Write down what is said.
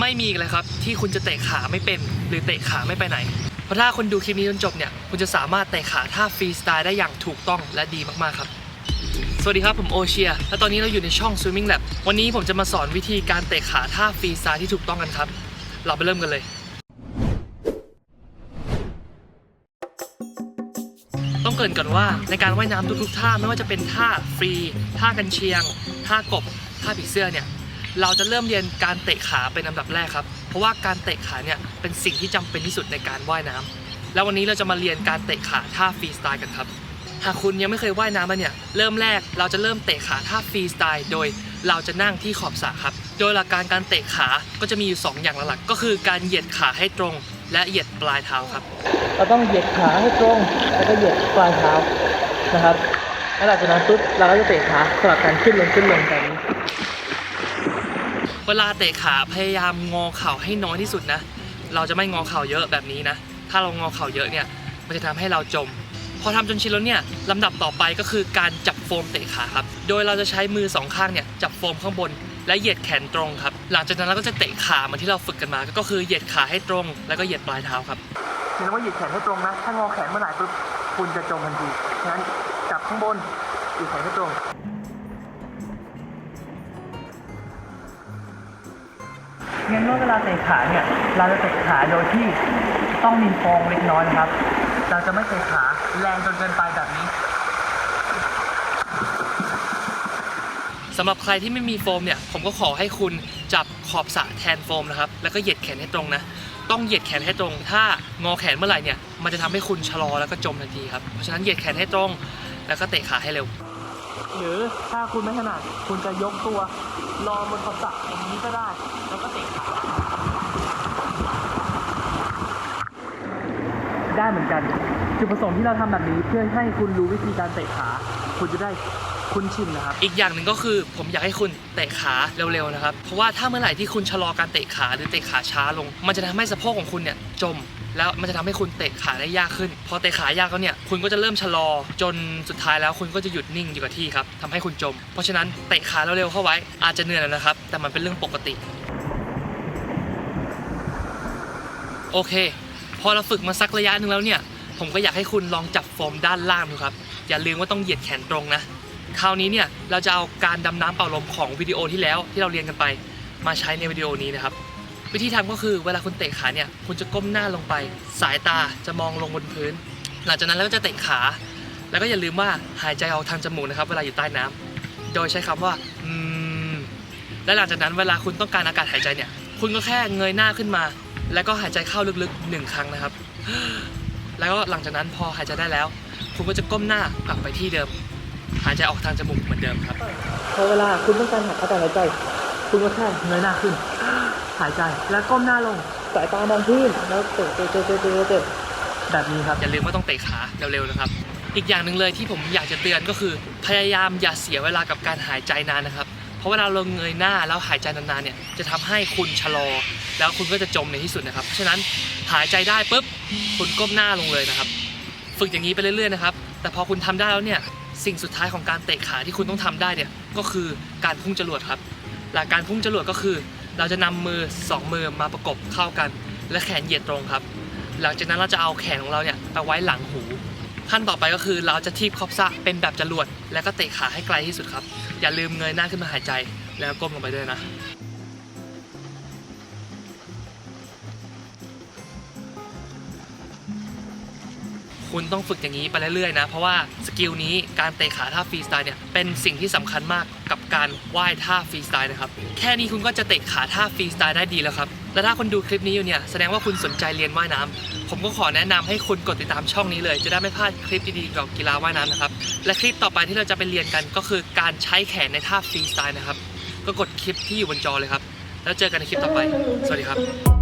ไม่มีอีกเลยครับ ที่คุณจะเตะขาไม่เป็นหรือเตะขาไม่ไปไหน เพราะถ้าคุณดูคลิปนี้จนจบเนี่ย คุณจะสามารถเตะขาท่าฟรีสไตล์ได้อย่างถูกต้องและดีมากๆครับสวัสดีครับ ผมโอเชีย และตอนนี้เราอยู่ในช่อง Swimming Lab วันนี้ผมจะมาสอนวิธีการเตะขาท่าฟรีสไตล์ที่ถูกต้องกันครับ เราไปเริ่มกันเลยต้องเกริ่นก่อนว่าในการว่ายน้ำทุกๆท่าไม่ว่าจะเป็นท่าฟรี ท่ากันเชียง ท่ากบ ท่าผีเสื้อเนี่ย เราจะเริ่มเรียนการเตะขาเป็นลำดับแรกครับ เพราะว่าการเตะขาเนี่ยเป็นสิ่งที่จำเป็นที่สุดในการว่ายน้ำแล้ววันนี้เราจะมาเรียนการเตะขาท่าฟรีสไตล์กันครับ หากคุณยังไม่เคยว่ายน้ำมาเนี่ย เริ่มแรกเราจะเริ่มเตะขาท่าฟรีสไตล์โดยเราจะนั่งที่ขอบสระครับ โดยหลักการการเตะขาก็จะมีอยู่ 2 อย่างหลักๆก็คือการเหยียดขาให้ตรง และเหยียดปลายเท้าครับ เราต้องเหยียดขาให้ตรง แล้วก็เหยียดปลายเท้านะครับ แล้วหลังจากนั้นปุ๊บเราก็จะเตะขาสลับกันขึ้นลงขึ้นลงแบบนี้ เวลาเตะขาพยายามงอเข่าให้น้อยที่สุดนะ เราจะไม่งอเข่าเยอะแบบนี้นะ ถ้าเรางอเข่าเยอะเนี่ย มันจะทำให้เราจม พอทำจนชินแล้วเนี่ยลำดับต่อไปก็คือการจับโฟมเตะขาครับ โดยเราจะใช้มือสองข้างเนี่ยจับโฟมข้างบนและเหยียดแขนตรงครับ หลังจากนั้นเราก็จะเตะขาเหมือนที่เราฝึกกันมา ก็คือเหยียดขาให้ตรง แล้วก็เหยียดปลายเท้าครับเห็นว่าเหยียดแขนให้ตรงนะ ถ้างอแขนเมื่อไหร่ปุ๊บคุณจะจมทันทีฉะนั้นจับข้างบนเหยียดแขนให้ตรง งั้นเมื่อเวลาเตะขาเนี่ย เราจะเตะขาโดยที่ต้องมีฟองเล็กน้อยนะครับ เราจะไม่เตะขาแรงจนเกินไปแบบนี้สำหรับใครที่ไม่มีโฟมเนี่ย ผมก็ขอให้คุณจับขอบสระแทนโฟมนะครับ แล้วก็เหยียดแขนให้ตรงนะ ต้องเหยียดแขนให้ตรง ถ้างอแขนเมื่อไหร่เนี่ย มันจะทำให้คุณชะลอแล้วก็จมทันทีครับ เพราะฉะนั้นเหยียดแขนให้ตรง แล้วก็เตะขาให้เร็ว หรือถ้าคุณไม่ถนัดคุณจะยกตัวรอบนขอบสระอย่างนี้ก็ได้ แล้วก็เตะขาได้เหมือนกัน จุดประสงค์ที่เราทำแบบนี้เพื่อให้คุณรู้วิธีการเตะขา คุณจะได้คุ้นชินนะครับ อีกอย่างหนึ่งก็คือผมอยากให้คุณเตะขาเร็วๆนะครับ เพราะว่าถ้าเมื่อไหร่ที่คุณชะลอการเตะขาหรือเตะขาช้าลง มันจะทำให้สะโพกของคุณเนี่ยจม แล้วมันจะทำให้คุณเตะขาได้ยากขึ้น พอเตะขายากแล้วเนี่ยคุณก็จะเริ่มชะลอจนสุดท้ายแล้วคุณก็จะหยุดนิ่งอยู่กับที่ครับทำให้คุณจม เพราะฉะนั้นเตะขาเร็วๆเข้าไว้อาจจะเหนื่อยหน่อยนะครับ แต่มันเป็นเรื่องปกติ โอเค พอเราฝึกมาสักระยะหนึ่งแล้วเนี่ย ผมก็อยากให้คุณลองจับโฟมด้านล่างดูครับ อย่าลืมว่าต้องเหยียดแขนตรงนะคราวนี้เนี่ยเราจะเอาการดำน้ำเป่าลมของวิดีโอที่แล้วที่เราเรียนกันไป มาใช้ในวิดีโอนี้นะครับ วิธีทำก็คือเวลาคุณเตะขาเนี่ยคุณจะก้มหน้าลงไป สายตาจะมองลงบนพื้น หลังจากนั้นเราก็จะเตะขา แล้วก็อย่าลืมว่าหายใจออกทางจมูกนะครับ เวลาอยู่ใต้น้ำโดยใช้คำว่าอืมและหลังจากนั้นเวลาคุณต้องการอากาศหายใจเนี่ย คุณก็แค่เงยหน้าขึ้นมา แล้วก็หายใจเข้าลึกๆหนึ่งครั้งนะครับ แล้วก็หลังจากนั้นพอหายใจได้แล้ว คุณก็จะก้มหน้ากลับไปที่เดิม หายใจออกทางจมูกเหมือนเดิมครับพอเวลาคุณต้องการหายใจหายใจ คุณก็แค่เงยหน้าขึ้น หายใจแล้วก้มหน้าลงสายตามองพื้นแล้วเตะเตะเตะเตะเตะเตะแบบนี้ครับ อย่าลืมว่าต้องเตะขาเร็วๆนะครับ อีกอย่างหนึ่งเลยที่ผมอยากจะเตือนก็คือ พยายามอย่าเสียเวลากับการหายใจนานนะครับ เพราะเวลาเราเงยหน้าแล้วหายใจนานๆเนี่ยจะทำให้คุณชะลอ แล้วคุณก็จะจมในที่สุดนะครับ เพราะฉะนั้นหายใจได้ปุ๊บคุณก้มหน้าลงเลยนะครับ ฝึกอย่างนี้ไปเรื่อยๆนะครับ แต่พอคุณทำได้แล้วเนี่ยสิ่งสุดท้ายของการเตะขาที่คุณต้องทำได้เนี่ยก็คือการพุ่งจรวดครับ หลักการพุ่งจรวดก็คือ เราจะนำมือสองมือมาประกบเข้ากัน และแขนเหยียดตรงครับ หลังจากนั้นเราจะเอาแขนของเราเนี่ยไปไว้หลังหู ขั้นต่อไปก็คือเราจะทีบคอบสะเป็นแบบจรวด แล้วก็เตะขาให้ไกลที่สุดครับ อย่าลืมเงยหน้าขึ้นมาหายใจแล้วก้มลงไปด้วยนะ คุณต้องฝึกอย่างนี้ไปเรื่อยๆนะ เพราะว่าสกิลนี้การเตะขาท่าฟรีสไตล์เนี่ยเป็นสิ่งที่สำคัญมากกับการว่ายท่าฟรีสไตล์นะครับ แค่นี้คุณก็จะเตะขาท่าฟรีสไตล์ได้ดีแล้วครับ และถ้าคุณดูคลิปนี้อยู่เนี่ยแสดงว่าคุณสนใจเรียนว่ายน้ำผมก็ขอแนะนำให้คุณกดติดตามช่องนี้เลย จะได้ไม่พลาดคลิปดีๆเกี่ยวกับกีฬาว่ายน้ำนะครับ และคลิปต่อไปที่เราจะไปเรียนกันก็คือการใช้แขนในท่าฟรีสไตล์นะครับ ก็กดคลิปที่อยู่บนจอเลยครับ แล้วเจอกันในคลิปต่อไป สวัสดีครับ